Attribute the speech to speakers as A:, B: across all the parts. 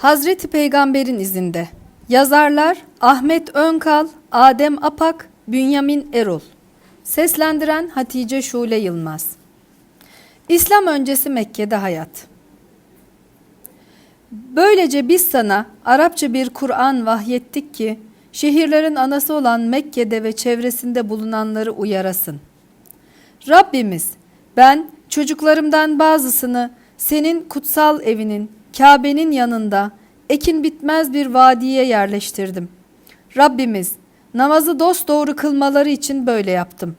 A: Hazreti Peygamber'in izinde. Yazarlar Ahmet Önkal, Adem Apak, Bünyamin Erol. Seslendiren Hatice Şule Yılmaz. İslam öncesi Mekke'de hayat. Böylece biz sana Arapça bir Kur'an vahyettik ki şehirlerin anası olan Mekke'de ve çevresinde bulunanları uyarasın. Rabbimiz ben çocuklarımdan bazısını senin kutsal evinin Kabe'nin yanında ekin bitmez bir vadiye yerleştirdim. Rabbimiz namazı dosdoğru kılmaları için böyle yaptım.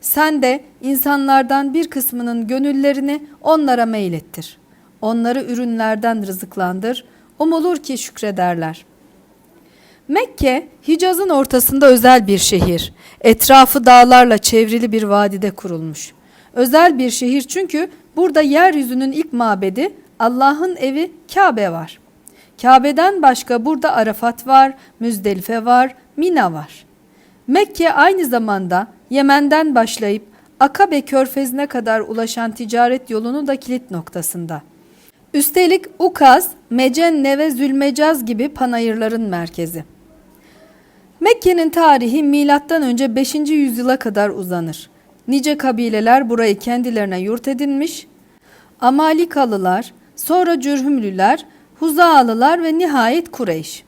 A: Sen de insanlardan bir kısmının gönüllerini onlara meylettir. Onları ürünlerden rızıklandır. Umulur ki şükrederler. Mekke, Hicaz'ın ortasında özel bir şehir. Etrafı dağlarla çevrili bir vadide kurulmuş. Özel bir şehir çünkü burada yeryüzünün ilk mabedi Allah'ın evi Kabe var. Kabe'den başka burada Arafat var, Müzdelife var, Mina var. Mekke aynı zamanda Yemen'den başlayıp Akabe körfezine kadar ulaşan ticaret yolunun da kilit noktasında. Üstelik Ukaz, Mecenne ve Zülmecaz gibi panayırların merkezi. Mekke'nin tarihi milattan önce 5. yüzyıla kadar uzanır. Nice kabileler burayı kendilerine yurt edinmiş. Amalikalılar, sonra Cürhümlüler, Huzaalılar ve nihayet Kureyş.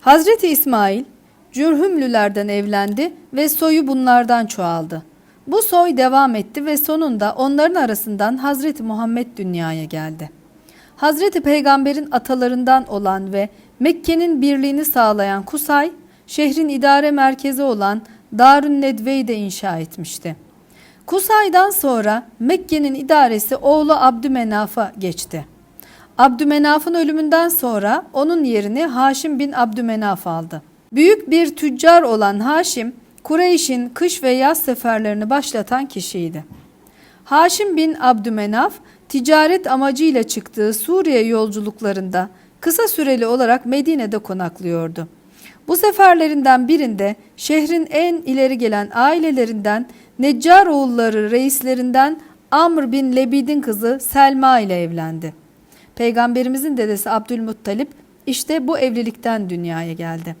A: Hazreti İsmail Cürhümlülerden evlendi ve soyu bunlardan çoğaldı. Bu soy devam etti ve sonunda onların arasından Hazreti Muhammed dünyaya geldi. Hazreti Peygamber'in atalarından olan ve Mekke'nin birliğini sağlayan Kusay, şehrin idare merkezi olan Darün Nedve'yi de inşa etmişti. Kusay'dan sonra Mekke'nin idaresi oğlu Abdümenaf'a geçti. Abdümenaf'ın ölümünden sonra onun yerini Haşim bin Abdümenaf aldı. Büyük bir tüccar olan Haşim, Kureyş'in kış ve yaz seferlerini başlatan kişiydi. Haşim bin Abdümenaf, ticaret amacıyla çıktığı Suriye yolculuklarında kısa süreli olarak Medine'de konaklıyordu. Bu seferlerinden birinde şehrin en ileri gelen ailelerinden Neccar oğulları reislerinden Amr bin Lebid'in kızı Selma ile evlendi. Peygamberimizin dedesi Abdülmuttalip işte bu evlilikten dünyaya geldi.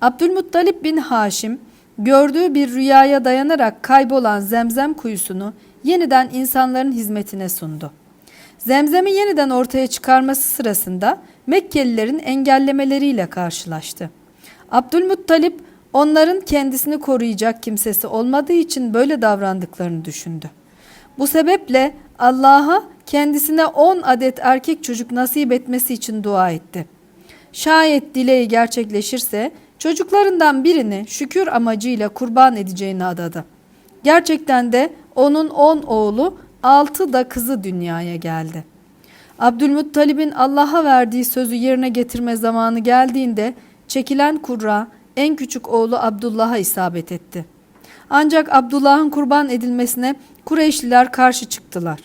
A: Abdülmuttalip bin Haşim gördüğü bir rüyaya dayanarak kaybolan zemzem kuyusunu yeniden insanların hizmetine sundu. Zemzem'i yeniden ortaya çıkarması sırasında Mekkelilerin engellemeleriyle karşılaştı. Abdülmuttalip onların kendisini koruyacak kimsesi olmadığı için böyle davrandıklarını düşündü. Bu sebeple Allah'a kendisine 10 adet erkek çocuk nasip etmesi için dua etti. Şayet dileği gerçekleşirse çocuklarından birini şükür amacıyla kurban edeceğini adadı. Gerçekten de onun 10 oğlu 6 da kızı dünyaya geldi. Abdülmuttalib'in Allah'a verdiği sözü yerine getirme zamanı geldiğinde çekilen kurra en küçük oğlu Abdullah'a isabet etti. Ancak Abdullah'ın kurban edilmesine Kureyşliler karşı çıktılar.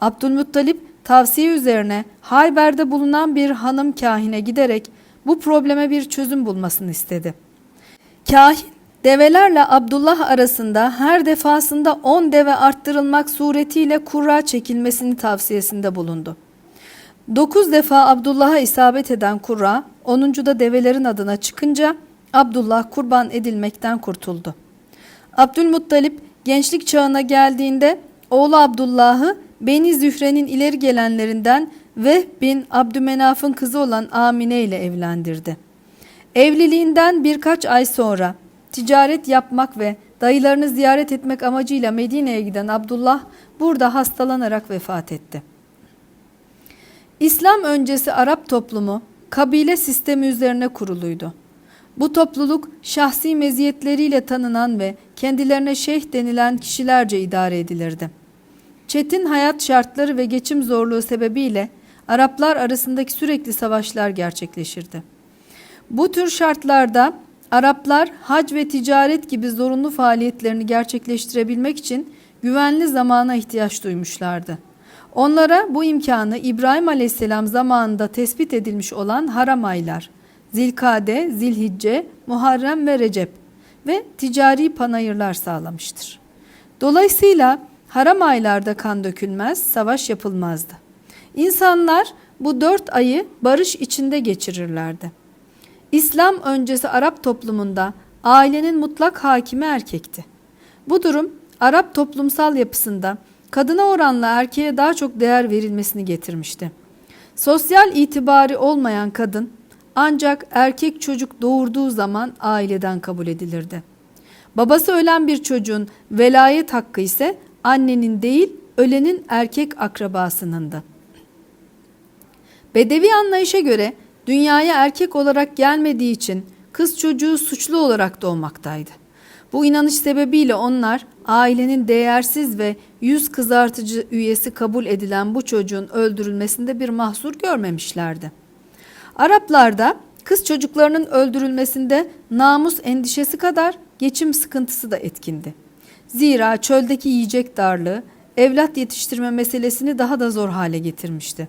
A: Abdülmuttalip tavsiye üzerine Hayber'de bulunan bir hanım kahine giderek bu probleme bir çözüm bulmasını istedi. Kahin develerle Abdullah arasında her defasında 10 deve arttırılmak suretiyle kurra çekilmesini tavsiyesinde bulundu. 9 defa Abdullah'a isabet eden kurra 10. da develerin adına çıkınca Abdullah kurban edilmekten kurtuldu. Abdülmuttalip gençlik çağına geldiğinde oğlu Abdullah'ı Beni Zühre'nin ileri gelenlerinden ve bin Abdümenaf'ın kızı olan Amine ile evlendirdi. Evliliğinden birkaç ay sonra ticaret yapmak ve dayılarını ziyaret etmek amacıyla Medine'ye giden Abdullah burada hastalanarak vefat etti. İslam öncesi Arap toplumu kabile sistemi üzerine kuruluydu. Bu topluluk şahsi meziyetleriyle tanınan ve kendilerine şeyh denilen kişilerce idare edilirdi. Çetin hayat şartları ve geçim zorluğu sebebiyle Araplar arasındaki sürekli savaşlar gerçekleşirdi. Bu tür şartlarda Araplar hac ve ticaret gibi zorunlu faaliyetlerini gerçekleştirebilmek için güvenli zamana ihtiyaç duymuşlardı. Onlara bu imkanı İbrahim Aleyhisselam zamanında tespit edilmiş olan haram aylar, Zilkade, Zilhicce, Muharrem ve Recep ve ticari panayırlar sağlamıştır. Dolayısıyla haram aylarda kan dökülmez, savaş yapılmazdı. İnsanlar bu dört ayı barış içinde geçirirlerdi. İslam öncesi Arap toplumunda ailenin mutlak hakimi erkekti. Bu durum Arap toplumsal yapısında kadına oranla erkeğe daha çok değer verilmesini getirmişti. Sosyal itibari olmayan kadın ancak erkek çocuk doğurduğu zaman aileden kabul edilirdi. Babası ölen bir çocuğun velayet hakkı ise annenin değil ölenin erkek akrabasınındı. Bedevi anlayışa göre dünyaya erkek olarak gelmediği için kız çocuğu suçlu olarak doğmaktaydı. Bu inanış sebebiyle onlar ailenin değersiz ve yüz kızartıcı üyesi kabul edilen bu çocuğun öldürülmesinde bir mahsur görmemişlerdi. Araplarda kız çocuklarının öldürülmesinde namus endişesi kadar geçim sıkıntısı da etkindi. Zira çöldeki yiyecek darlığı evlat yetiştirme meselesini daha da zor hale getirmişti.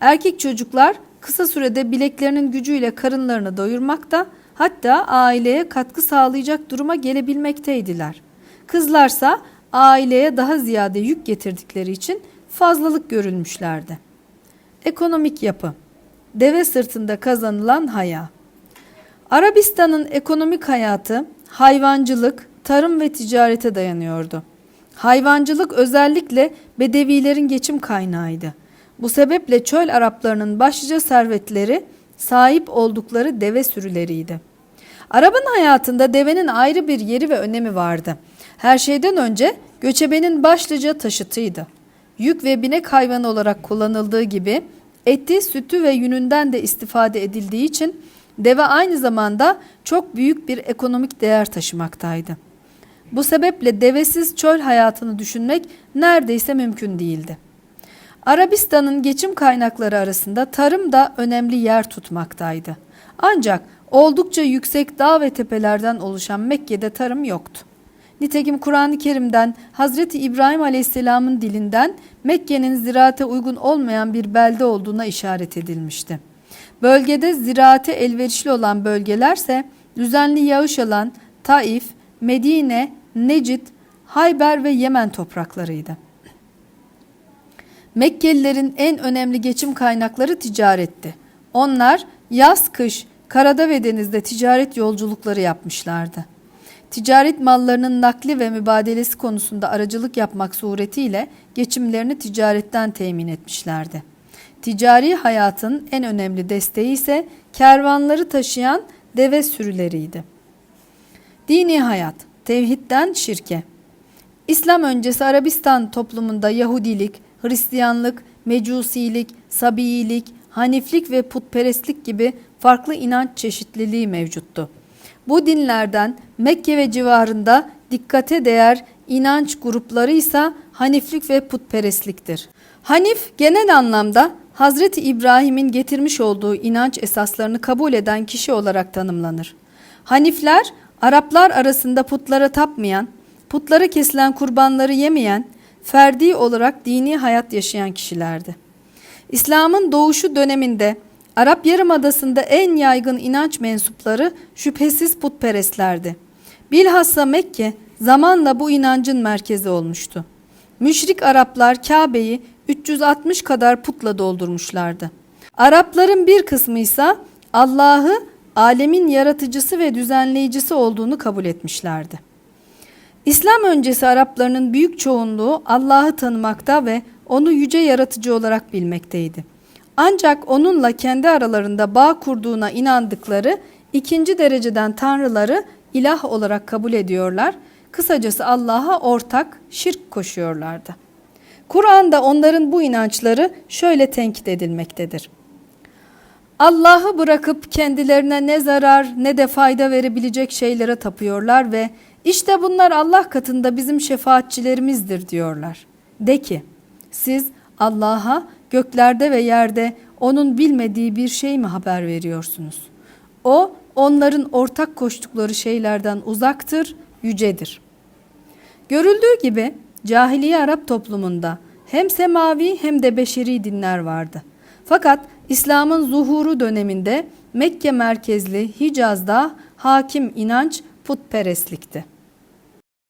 A: Erkek çocuklar kısa sürede bileklerinin gücüyle karınlarını doyurmakta hatta aileye katkı sağlayacak duruma gelebilmekteydiler. Kızlarsa aileye daha ziyade yük getirdikleri için fazlalık görülmüşlerdi. Ekonomik yapı Deve sırtında kazanılan haya Arabistan'ın ekonomik hayatı hayvancılık, tarım ve ticarete dayanıyordu. Hayvancılık özellikle bedevilerin geçim kaynağıydı. Bu sebeple çöl Araplarının başlıca servetleri sahip oldukları deve sürüleriydi. Arap'ın hayatında devenin ayrı bir yeri ve önemi vardı. Her şeyden önce göçebenin başlıca taşıtıydı. Yük ve binek hayvanı olarak kullanıldığı gibi eti, sütü ve yününden de istifade edildiği için deve aynı zamanda çok büyük bir ekonomik değer taşımaktaydı. Bu sebeple devesiz çöl hayatını düşünmek neredeyse mümkün değildi. Arabistan'ın geçim kaynakları arasında tarım da önemli yer tutmaktaydı. Ancak oldukça yüksek dağ ve tepelerden oluşan Mekke'de tarım yoktu. Nitekim Kur'an-ı Kerim'den Hazreti İbrahim Aleyhisselam'ın dilinden Mekke'nin ziraate uygun olmayan bir belde olduğuna işaret edilmişti. Bölgede ziraate elverişli olan bölgelerse düzenli yağış alan Taif, Medine, Necid, Hayber ve Yemen topraklarıydı. Mekkelilerin en önemli geçim kaynakları ticaretti. Onlar yaz kış karada ve denizde ticaret yolculukları yapmışlardı. Ticaret mallarının nakli ve mübadelesi konusunda aracılık yapmak suretiyle geçimlerini ticaretten temin etmişlerdi. Ticari hayatın en önemli desteği ise kervanları taşıyan deve sürüleriydi. Dini hayat, tevhidden şirke. İslam öncesi Arabistan toplumunda Yahudilik, Hristiyanlık, Mecusilik, Sabiilik, Haniflik ve putperestlik gibi farklı inanç çeşitliliği mevcuttu. Bu dinlerden Mekke ve civarında dikkate değer inanç grupları ise Haniflik ve putperestliktir. Hanif genel anlamda Hazreti İbrahim'in getirmiş olduğu inanç esaslarını kabul eden kişi olarak tanımlanır. Hanifler Araplar arasında putlara tapmayan, putlara kesilen kurbanları yemeyen, ferdi olarak dini hayat yaşayan kişilerdi. İslam'ın doğuşu döneminde Arap Yarımadası'nda en yaygın inanç mensupları şüphesiz putperestlerdi. Bilhassa Mekke zamanla bu inancın merkezi olmuştu. Müşrik Araplar Kabe'yi 360 kadar putla doldurmuşlardı. Arapların bir kısmı ise Allah'ı alemin yaratıcısı ve düzenleyicisi olduğunu kabul etmişlerdi. İslam öncesi Araplarının büyük çoğunluğu Allah'ı tanımakta ve onu yüce yaratıcı olarak bilmekteydi. Ancak onunla kendi aralarında bağ kurduğuna inandıkları ikinci dereceden tanrıları ilah olarak kabul ediyorlar. Kısacası Allah'a ortak şirk koşuyorlardı. Kur'an'da onların bu inançları şöyle tenkit edilmektedir. Allah'ı bırakıp kendilerine ne zarar ne de fayda verebilecek şeylere tapıyorlar ve işte bunlar Allah katında bizim şefaatçilerimizdir diyorlar. De ki siz Allah'a göklerde ve yerde onun bilmediği bir şey mi haber veriyorsunuz? O onların ortak koştukları şeylerden uzaktır, yücedir. Görüldüğü gibi cahiliye Arap toplumunda hem semavi hem de beşeri dinler vardı. Fakat İslam'ın zuhuru döneminde Mekke merkezli Hicaz'da hakim inanç putperestlikti.